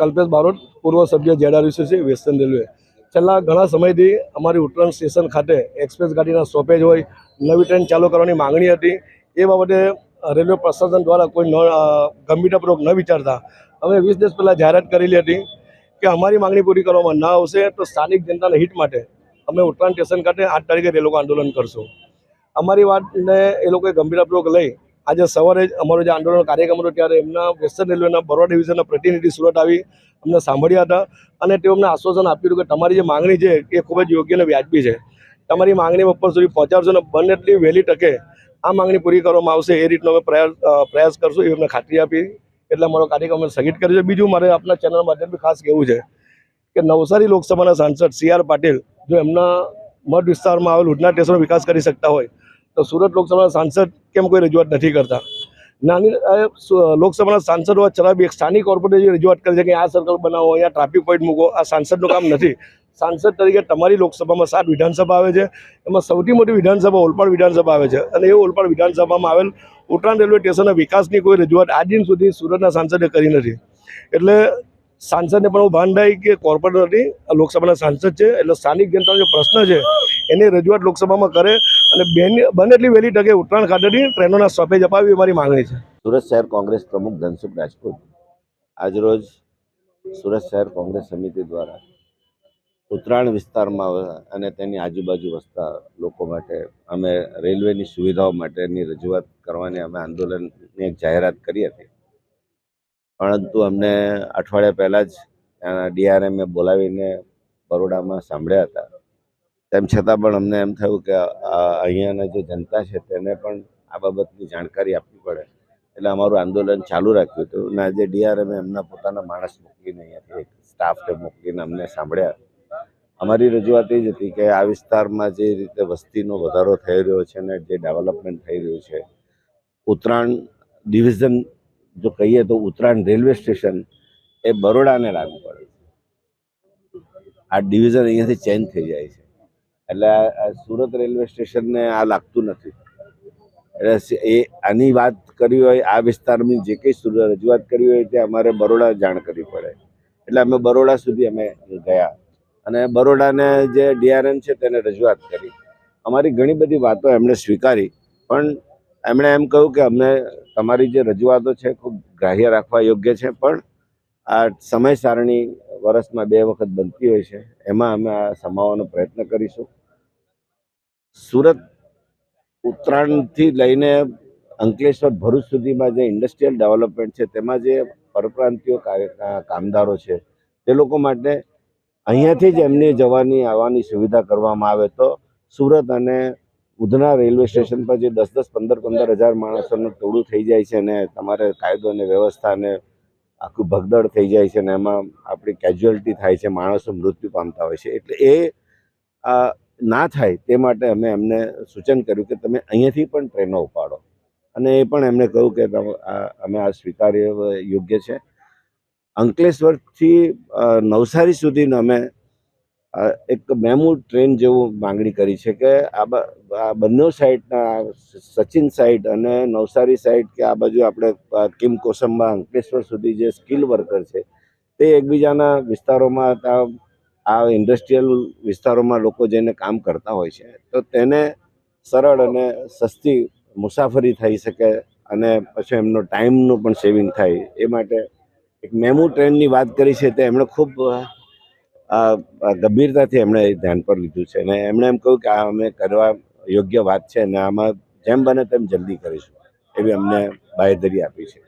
કલ્પેશ બારોટ, પૂર્વ સભ્ય છે વેસ્ટર્ન રેલવે. છેલ્લા ઘણા સમયથી અમારી ઉત્તરાયણ સ્ટેશન ખાતે એક્સપ્રેસ ગાડીના સ્ટોપેજ હોય, નવી ટ્રેન ચાલુ કરવાની માંગણી હતી, એ બાબતે રેલવે પ્રશાસન દ્વારા કોઈ ગંભીરતાપૂર્વક ન વિચારતા. અમે વીસ દિવસ પહેલાં જાહેરાત કરેલી હતી કે અમારી માંગણી પૂરી કરવામાં ના આવશે, તો સ્થાનિક જનતાના હિત માટે અમે ઉત્તરાયણ સ્ટેશન ખાતે આઠ તારીખે એ લોકો આંદોલન કરશું. અમારી વાતને એ લોકોએ ગંભીરતાપૂર્વક લઈ આજે સવારે અમારો જે આંદોલન કાર્યક્રમ હતો ત્યારે એમના વેસ્ટર્ન રેલવેના બરોડા ડિવિઝનના પ્રતિનિધિ સુરત આવી અમને સાંભળ્યા હતા અને તેઓ અમને આશ્વાસન આપ્યું હતું કે તમારી જે માંગણી છે એ ખૂબ જ યોગ્ય અને વ્યાજબી છે. તમારી માગણી ઉપર સુધી પહોંચાડશો અને બંને એટલી વહેલી તકે આ માંગણી પૂરી કરવામાં આવશે એ રીતનો અમે પ્રયાસ પ્રયાસ કરશું એ અમને ખાતરી આપી એટલે અમારો કાર્યક્રમ અમે સ્થગિત કર્યો છે. બીજું મારે આપણા ચેનલ માધ્યમથી ખાસ કહેવું છે કે નવસારી લોકસભાના સાંસદ સી આર પાટીલ જો એમના મત વિસ્તારમાં આવેલ ઉધના સ્ટેશનનો વિકાસ કરી શકતા હોય તો સુરત લોકસભાના સાંસદ કેમ કોઈ રજૂઆત નથી કરતા? નાની લોકસભાના સાંસદ હોવા છતાં બી એક સ્થાનિક કોર્પોરેટર રજૂઆત કરે છે કે આ સર્કલ બનાવો, અહીંયા ટ્રાફિક પોઈન્ટ મૂકો, આ સાંસદનું કામ નથી. સાંસદ તરીકે તમારી લોકસભામાં સાત વિધાનસભા આવે છે, એમાં સૌથી મોટી વિધાનસભા ઓલપાડ વિધાનસભા આવે છે અને એ ઓલપાડ વિધાનસભામાં આવેલ ઉત્તરાયણ રેલવે સ્ટેશનના વિકાસની કોઈ રજૂઆત આજ દિન સુધી સુરતના સાંસદે કરી નથી. એટલે સાંસદને પણ એવું ભાન થાય કે કોર્પોરેટર નથી લોકસભાના સાંસદ છે, એટલે સ્થાનિક જનતાનો જે પ્રશ્ન છે, એની રજૂઆત લોકસભામાં કરે અને બેન બને એટલી વહેલી તકે ઉત્તરાયણ ખાતેની ટ્રેનોના સ્ટોપેજ અપાવી અમારી મારી માંગણી છે. સુરત શહેર કોંગ્રેસ પ્રમુખ ધનસુખ રાજપૂત આજરોજ સુરત શહેર કોંગ્રેસ સમિતિ દ્વારા ઉત્તરાયણ વિસ્તારમાં અને તેની આજુબાજુ વસતા લોકો માટે અમે રેલવેની સુવિધાઓ માટેની રજૂઆત કરવાની અમે આંદોલનની એક જાહેરાત કરી હતી. પરંતુ અમને અઠવાડિયા પહેલાં જ ડીઆરએમે બોલાવીને બરોડામાં સાંભળ્યા હતા. તેમ છતાં પણ અમને એમ થયું કે અહીંયાના જે જનતા છે તેને પણ આ બાબતની જાણકારી આપવી પડે. એટલે અમારું આંદોલન ચાલુ રાખ્યું હતું અને આજે ડીઆરએમે એમના પોતાના માણસ મોકલીને અહીંયાથી એક સ્ટાફને મોકલીને અમને સાંભળ્યા. અમારી રજૂઆત એ જ હતી કે આ વિસ્તારમાં જે રીતે વસ્તીનો વધારો થઈ રહ્યો છે અને જે ડેવલપમેન્ટ થઈ રહ્યું છે, ઉત્તરાયણ ડિવિઝન જો કહીએ તો ઉત્તરાયણ રેલવે સ્ટેશન એ બરોડાને લાગુ પડે છે. આ ડિવિઝન અહીંયાથી ચેન્જ થઈ જાય છે. એટલે સુરત રેલવે સ્ટેશનને આ લાગતું નથી. એટલે એ આની વાત કરવી હોય, આ વિસ્તારની જે કંઈ રજૂઆત કરવી હોય તે અમારે બરોડા જાણ કરવી પડે. એટલે અમે બરોડા સુધી અમે ગયા. અને બરોડાને જે ડીઆરએમ છે તેને રજૂઆત કરી. અમારી ઘણી બધી વાતો એમણે સ્વીકારી, પણ એમણે એમ કહ્યું કે અમને તમારી જે રજૂઆતો છે ખૂબ ગ્રાહ્ય રાખવા યોગ્ય છે, પણ આ સમય સારણી વર્ષમાં બે વખત બનતી હોય છે, એમાં અમે આ સમાવવાનો પ્રયત્ન કરીશું. સુરત ઉત્તરાયણથી લઈને અંકલેશ્વર ભરૂચ સુધીમાં જે ઇન્ડસ્ટ્રીયલ ડેવલપમેન્ટ છે, તેમાં જે પરપ્રાંતિયો કામદારો છે, તે લોકો માટે અહીંયાથી જ એમની જવાની, આવવાની સુવિધા કરવામાં આવે તો સુરત અને ઉધના રેલવે સ્ટેશન પર જે દસ દસ, પંદર પંદર હજાર માણસોનું ટોળું થઈ જાય છે અને તમારે કાયદો અને વ્યવસ્થા અને આખું ભગદડ થઈ જાય છે અને એમાં આપણી કેજ્યુઅલિટી થાય છે, માણસો મૃત્યુ પામતા હોય છે. એટલે એ ના થાય તે માટે અમે એમને સૂચન કર્યું કે તમે અહીંયાથી પણ ટ્રેનો ઉપાડો. અને એ પણ એમને કહ્યું કે અમે આ સ્વીકાર્ય યોગ્ય છે. અંકલેશ્વરથી નવસારી સુધીનો અમે એક મેમુ ટ્રેન જેવું માંગણી કરી છે કે આ આ બંને સાઈડના સચિન સાઈડ અને નવસારી સાઈડ કે આ બાજુ આપણે કિમ કોસંબા અંકલેશ્વર સુધી જે સ્કિલ વર્કર છે, તે એકબીજાના વિસ્તારોમાં આ ઇન્ડસ્ટ્રીયલ વિસ્તારોમાં લોકો જઈને કામ કરતા હોય છે. તો તેને સરળ અને સસ્તી મુસાફરી થઈ શકે અને પછી એમનો ટાઈમનું પણ સેવિંગ થાય એ માટે એક મેમુ ટ્રેનની વાત કરી છે તે એમણે ખૂબ ગંભીરતાથી એમણે ધ્યાન પર લીધું છે. અને એમણે એમ કહ્યું કે આ અમે કરવા યોગ્ય વાત છે અને આમાં જેમ બને તેમ જલ્દી કરીશું, એવી અમને બાહેધરી આપી છે.